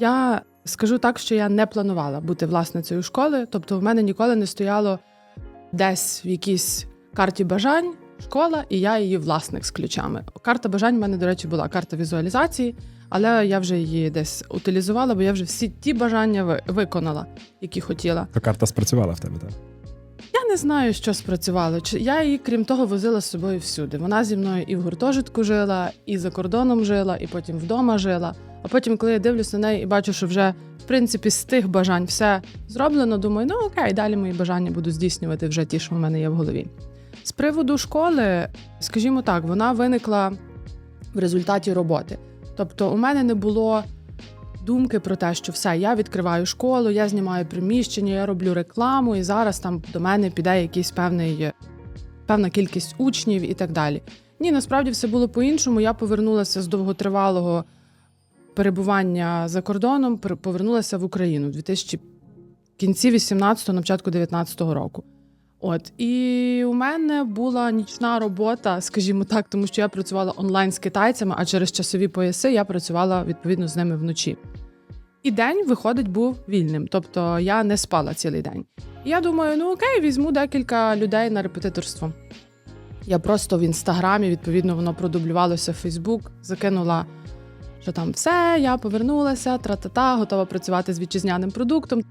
Я скажу так, що я не планувала бути власницею школи, тобто в мене ніколи не стояло десь в якійсь карті бажань школа, і я її власник з ключами. Карта бажань в мене, до речі, була карта візуалізації, але я вже її десь утилізувала, бо я вже всі ті бажання ви- виконала, які хотіла. То карта спрацювала в тебе, так? Не знаю, що спрацювало. Чи я її, крім того, возила з собою всюди. Вона зі мною і в гуртожитку жила, і за кордоном жила, і потім вдома жила. А потім, коли я дивлюся на неї і бачу, що вже в принципі з тих бажань все зроблено, думаю, ну окей, далі мої бажання буду здійснювати вже ті, що в мене є в голові. З приводу школи, скажімо так, вона виникла в результаті роботи. Тобто, у мене не було думки про те, що все, я відкриваю школу, я знімаю приміщення, я роблю рекламу, і зараз там до мене піде якийсь певний, певна кількість учнів і так далі. Ні, насправді все було по-іншому. Я повернулася з довготривалого перебування за кордоном, повернулася в Україну в 2000 кінці 18-го, на початку 19-го року. От і у мене була нічна робота, скажімо так, тому що я працювала онлайн з китайцями, а через часові пояси я працювала відповідно з ними вночі. І день, виходить, був вільним, тобто я не спала цілий день. І я думаю, ну окей, візьму декілька людей на репетиторство. Я просто в інстаграмі, відповідно, воно продублювалося в Фейсбук, закинула, що там все, я повернулася, тра-та-та, готова працювати з вітчизняним продуктом.